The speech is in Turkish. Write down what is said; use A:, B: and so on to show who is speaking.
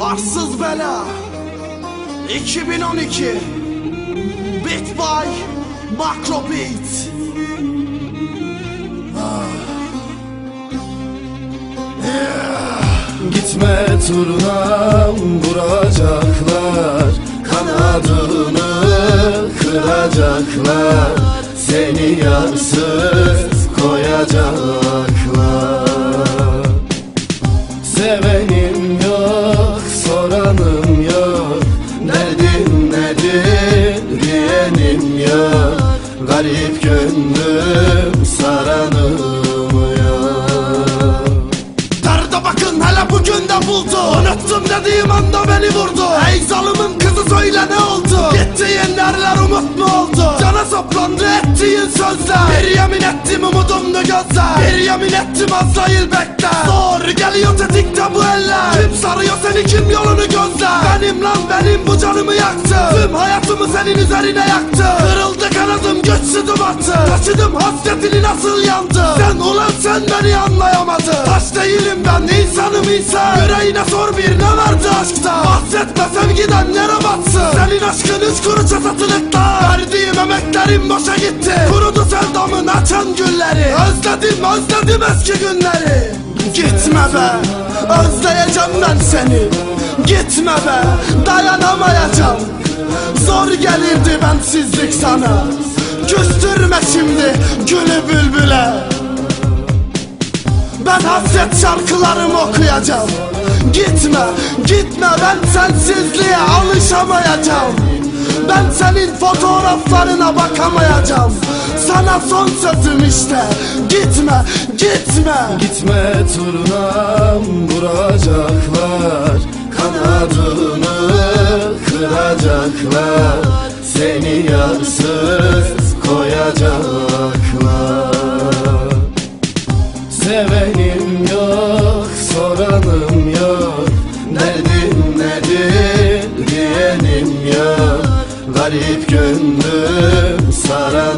A: Arsız Bela. 2012 Beat by Macro Beat
B: Gitme turnam vuracaklar. Kanadını kıracaklar. Seni yarsız koyacaklar. Sevenim yok, yok Garip gönlüm saranım yok
A: Derde bakın hele bugün de buldu. Unuttum dediğim anda beni vurdu. Ey zalımın kızı söyle ne oldu? Gittiğin derler umut mu oldu? Cana saplandı ettiğin sözler. Bir yemin ettim umudumdu gözler. Bir yemin ettim Azrail bekle Zor geliyor tetikte bu sarıyor seni kim yolunu gözler? Benim lan benim bu canımı yaktı. Tüm hayatımı senin üzerine yaktı. Kırıldı kanadım güçsüzüm artık. Taşıdım hasretini nasıl yandı? Sen ulan sen beni anlayamadın. Taş değilim ben insanım insan Yüreğine sor bir ne vardı aşkta? Bahsetme sevgiden yere batsın. Senin aşkın üç kuruşa satılıkta Verdiğim emeklerim boşa gitti. Kurudu sevdamın açan gülleri. Özledim özledim eski günleri Gitme be Özleyeceğim ben seni. Gitme be Dayanamayacağım. Zor gelirdi bensizlik sana. Küstürme şimdi gülü bülbüle. Ben hasret şarkılarımı okuyacağım. Gitme, gitme ben sensizliğe alışamayacağım ben senin fotoğraflarına bakamayacağım. Sana son sözüm işte. Gitme, gitme.
B: Gitme turnam vuracaklar. Kanadını kıracaklar. Seni yarsız koyacaklar. Sevenim yok, soranım yok. garip gönlüm saran